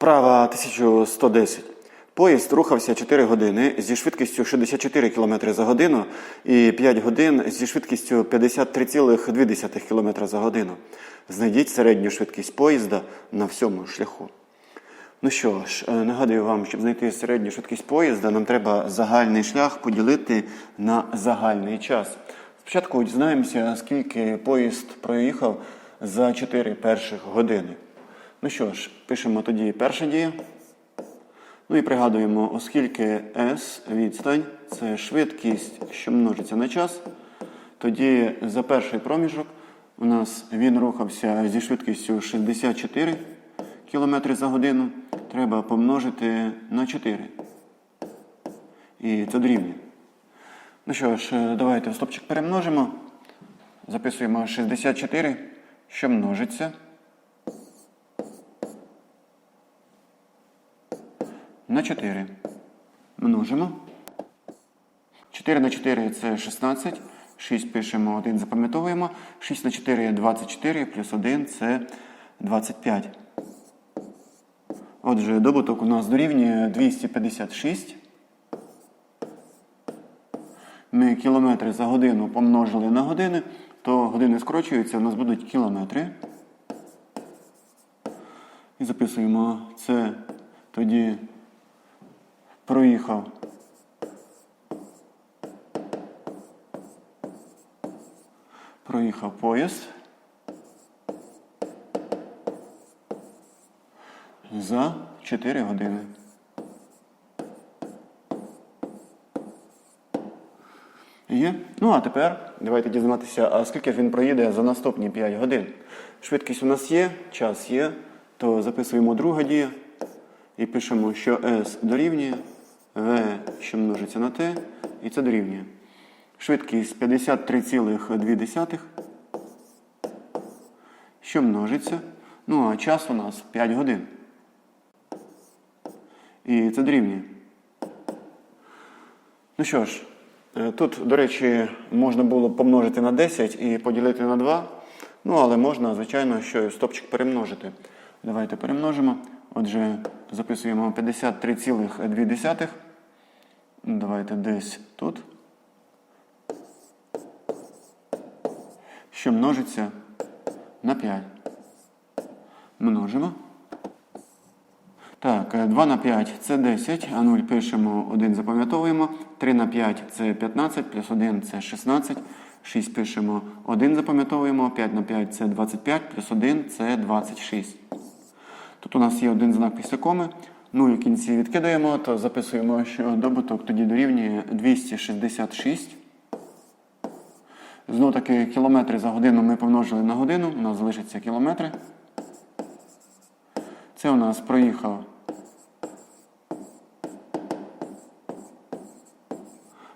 Вправа 1110. Поїзд рухався 4 години зі швидкістю 64 км за годину і 5 годин зі швидкістю 53,2 км за годину. Знайдіть середню швидкість поїзда на всьому шляху. Ну що ж, е, нагадую вам, щоб знайти середню швидкість поїзда, нам треба загальний шлях поділити на загальний час. Спочатку дізнаємося, скільки поїзд проїхав за 4 перших години. Ну що ж, пишемо тоді перша дія. Ну і пригадуємо, оскільки S відстань це швидкість, що множиться на час, тоді за перший проміжок у нас він рухався зі швидкістю 64 км за годину. Треба помножити на 4. І це дорівнює. Ну що ж, давайте стопчик перемножимо. Записуємо 64, що множиться. На 4. Множимо. 4 на 4 це 16. 6 пишемо, 1 запам'ятовуємо. 6 на 4 24, плюс 1 це 25. Отже, добуток у нас дорівнює 256. Ми кілометри за годину помножили на години, то години скорочуються, у нас будуть кілометри. І записуємо це тоді проїхав. Проїхав поїзд. За 4 години. Є? Ну, а тепер давайте дізнатися, а скільки він проїде за наступні 5 годин. Швидкість у нас є, час є, то записуємо друга дія і пишемо, що S дорівнює V, що множиться на T, і це дорівнює. Швидкість 53,2, що множиться. Ну, а час у нас 5 годин. І це дорівнює. Ну що ж, е, тут, до речі, можна було помножити на 10 і поділити на 2. Ну, але можна, звичайно, що і стопчик перемножити. Давайте перемножимо. Отже, записуємо 53,2. Давайте десь тут. Що множиться на 5. Множимо. Так, 2 на 5 це 10, а 0 пишемо, 1 запам'ятовуємо. 3 на 5 це 15, плюс 1 це 16. 6 пишемо, 1 запам'ятовуємо, 5 на 5 це 25, плюс 1 це 26. Тут у нас є один знак після коми. 0 в кінці відкидаємо, то записуємо, що добуток тоді дорівнює 266. Знову таки кілометри за годину ми помножили на годину, у нас залишаться кілометри. Це у нас проїхав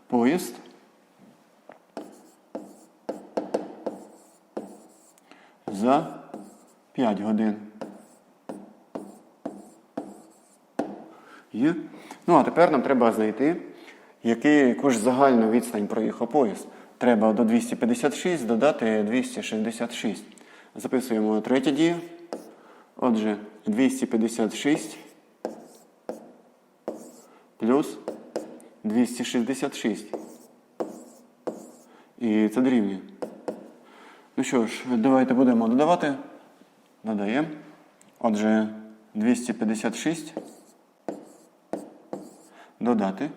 поїзд. За 5 годин. Є. Ну, а тепер нам треба знайти, яку ж загальну відстань проїхав поїзд. Треба до 256 додати 266. Записуємо третє дію. Отже, 256 плюс 266. І це дорівнює. Ну що ж, давайте будемо додавати. Додаємо. Отже, 256. Додати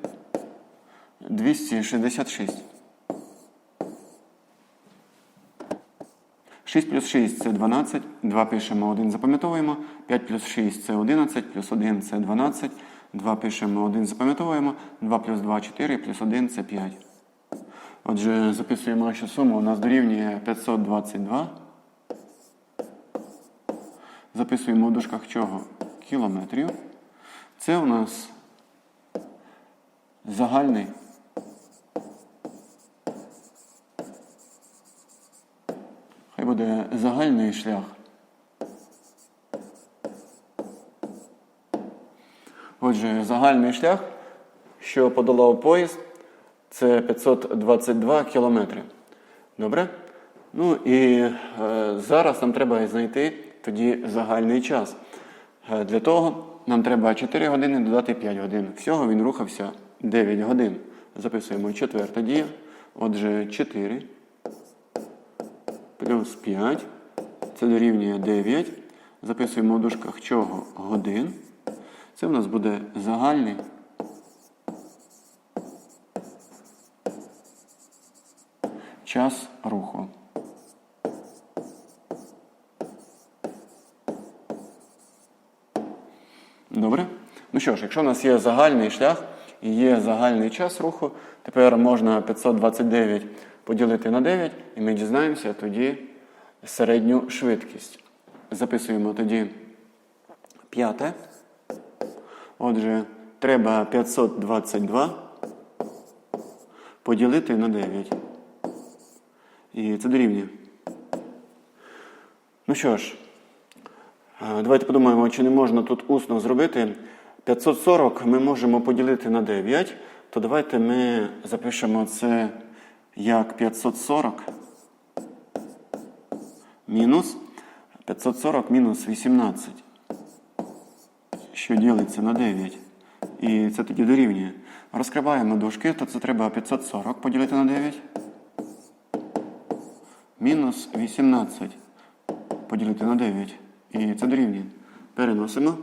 266. 6 плюс 6 це 12. 2 пишемо, 1 запам'ятовуємо. 5 плюс 6 це 11, плюс 1 це 12. 2 пишемо, 1 запам'ятовуємо. 2 плюс 2 4, плюс 1 це 5. Отже, записуємо, що сума у нас дорівнює 522. Записуємо в дужках чого? Кілометрів. Це у нас загальний. Хай буде загальний шлях. Отже, загальний шлях, що подолав поїзд, це 522 кілометри. Добре? Ну і е, зараз нам треба знайти тоді загальний час. Е, Для того нам треба 4 години додати 5 годин. Всього він рухався 9 годин. Записуємо четверта дія. Отже, 4 плюс 5. Це дорівнює 9. Записуємо в дужках чого годин. Це в нас буде загальний. Час руху. Добре? Ну що ж, якщо в нас є загальний шлях є загальний час руху, тепер можна 529 поділити на 9, і ми дізнаємося тоді середню швидкість. Записуємо тоді п'яте. Отже, треба 522 поділити на 9. І це дорівнює. Ну що ж, Давайте подумаємо, чи не можна тут усно зробити. 540 ми можемо поділити на 9, то давайте ми запишемо це як 540 мінус 540 мінус 18, що ділиться на 9. І це тоді дорівнює. Розкриваємо дужки, то це треба 540 поділити на 9. Мінус 18 поділити на 9. І це дорівнює. Переносимо.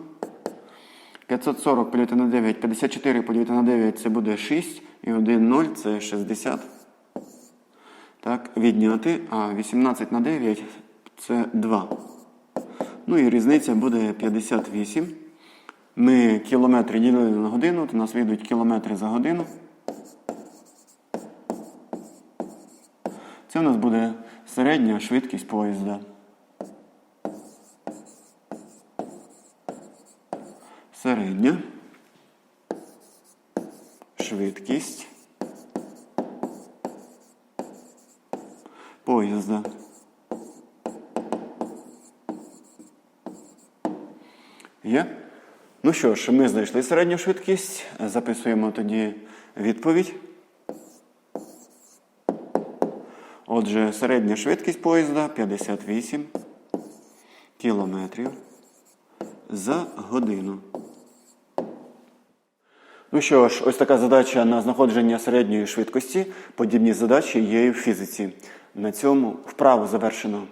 540 поділити на 9, 54 поділити на 9 це буде 6. І 1 0 це 60. Так, відняти. А 18 на 9 це 2. Ну і різниця буде 58. Ми кілометри ділили на годину, то нас вийдуть кілометри за годину. Це у нас буде середня швидкість поїзда. Середня швидкість поїзда. Є? Ну що ж, ми знайшли середню швидкість. Записуємо тоді відповідь. Отже, середня швидкість поїзда 58 кілометрів за годину. Ну що ж, ось така задача на знаходження середньої швидкості. Подібні задачі є і в фізиці. На цьому вправу завершено.